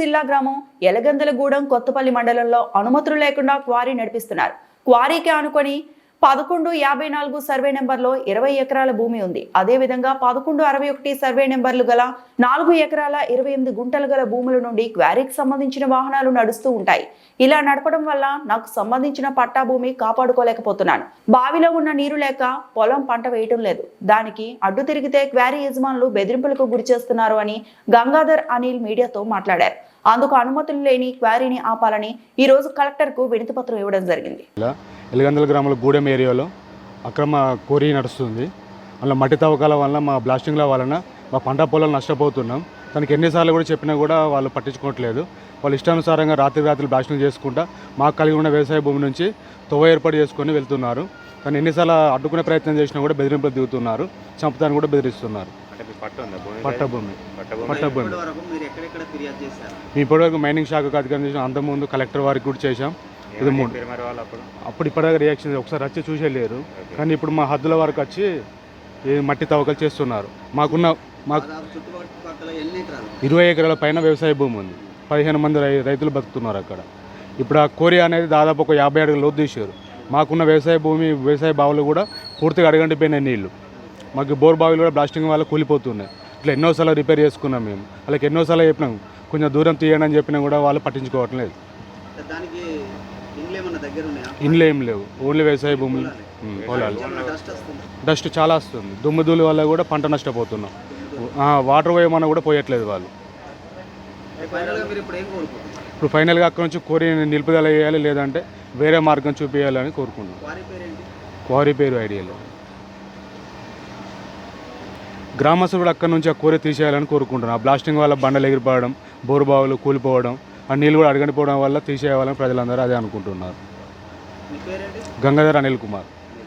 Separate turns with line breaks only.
జిల్లా గ్రామం ఎలగందలగూడెం కొత్తపల్లి మండలంలో అనుమతులు లేకుండా క్వారీ నడిపిస్తున్నారు. క్వారీకి ఆనుకొని పదకొండు యాభై నాలుగు సర్వే నెంబర్లో ఇరవై ఎకరాల భూమి ఉంది. అదేవిధంగా పదకొండు అరవై ఒకటి సర్వే నెంబర్లు గల నాలుగు ఎకరాల ఇరవై ఎనిమిది గుంటలు గల భూముల నుండి క్వారీకి సంబంధించిన వాహనాలు నడుస్తూ ఉంటాయి. ఇలా నడపడం వల్ల నాకు సంబంధించిన పట్టా భూమి కాపాడుకోలేకపోతున్నాను. బావిలో ఉన్న నీరు లేక పొలం పంట వేయటం లేదు. దానికి అడ్డు తిరిగితే క్వారీ యజమానులు బెదిరింపులకు గురి చేస్తున్నారు అని గంగాధర్ అనిల్ మీడియాతో మాట్లాడారు. అందుకు అనుమతులు లేని క్వారీని ఆపాలని ఈ రోజు కలెక్టర్కు వినతిపత్రం ఇవ్వడం జరిగింది.
ఇలా ఎలిగందల గ్రామంలో గూడెం ఏరియాలో అక్రమ కోరి నడుస్తుంది. అందులో మట్టి తవ్వకాల వల్ల మా బ్లాస్టింగ్ల వలన మా పంట పొలాలు నష్టపోతున్నాం. తనకి ఎన్నిసార్లు కూడా చెప్పినా కూడా వాళ్ళు పట్టించుకోవట్లేదు. వాళ్ళు ఇష్టానుసారంగా రాత్రి రాత్రి బ్లాస్టింగ్ చేసుకుంటా మాకు కలిగి ఉన్న వ్యవసాయ భూమి నుంచి తొవ్వ ఏర్పాటు చేసుకొని వెళ్తున్నారు. కానీ ఎన్నిసార్లు అడ్డుకునే ప్రయత్నం చేసినా కూడా బెదిరింపులు దిగుతున్నారు. చంపుతాను కూడా బెదిరిస్తున్నారు.
అంటే మీకు పట్ట ఉందా భూమి
పట్ట భూమి
పట్ట భూమి
పట్ట భూమి
ఇప్పటి వరకు మీరు ఎక్కడెక్కడ ఫిర్యాదు చేశారు?
మేము ఇప్పటివరకు మైనింగ్ శాఖకు అధికారం చేసాం అంతకుముందు కలెక్టర్ వారికి కూడా చేశాం. ఇది మూడు.
అప్పుడు?
అప్పుడు ఇప్పటిదాకా రియాక్షన్ ఒకసారి వచ్చి చూసే లేరు కానీ ఇప్పుడు మా హద్దుల వరకు వచ్చి ఈ మట్టి తవ్వకాలు చేస్తున్నారు. మాకున్న మాకు ఇరవై ఎకరాల పైన వ్యవసాయ భూమి ఉంది. పదిహేను మంది రై రైతులు బతుకుతున్నారు అక్కడ. ఇప్పుడు ఆ కోరి అనేది దాదాపు ఒక యాభై అడుగులు లోతు తీశారు. మాకున్న వ్యవసాయ భూమి వ్యవసాయ బావులు కూడా పూర్తిగా అడగంటిపోయినాయి నీళ్ళు. మాకు బోర్ బావిలు కూడా బ్లాస్టింగ్ వల్ల కూలిపోతున్నాయి. ఇట్లా ఎన్నోసార్లు రిపేర్ చేసుకున్నాం మేము. వాళ్ళకి ఎన్నోసార్లు చెప్పినాం కొంచెం దూరం తీయండి అని చెప్పినా కూడా వాళ్ళు పట్టించుకోవట్లేదు
అంటే దానికి ఇండ్లు
ఏం లేవు. ఓన్లీ వ్యవసాయ భూములు ఉమ్, పొలాలు.
డస్ట్
చాలా వస్తుంది. దుమ్ము ధూళి వల్ల కూడా పంట నష్టపోతున్నాం. వాటర్ పోయమన్నా కూడా పోయట్లేదు వాళ్ళు.
ఇప్పుడు
ఫైనల్గా అక్కడ నుంచి కోరి నిలుపుదల చేయాలి లేదంటే వేరే మార్గం చూపించాలని కోరుకుంటున్నాం.
వారి
పేరు ఐడియాలో గ్రామస్తులు కూడా అక్కడ నుంచి ఆ కోరి తీసేయాలని కోరుకుంటున్నారు. ఆ బ్లాస్టింగ్ వల్ల బండలు ఎగిరిపోవడం బోరుబావులు కూలిపోవడం ఆ నీళ్ళు కూడా అడగనిపోవడం వల్ల తీసేయాలని ప్రజలందరూ అదే అనుకుంటున్నారు. గంగాధర్ అనిల్ కుమార్.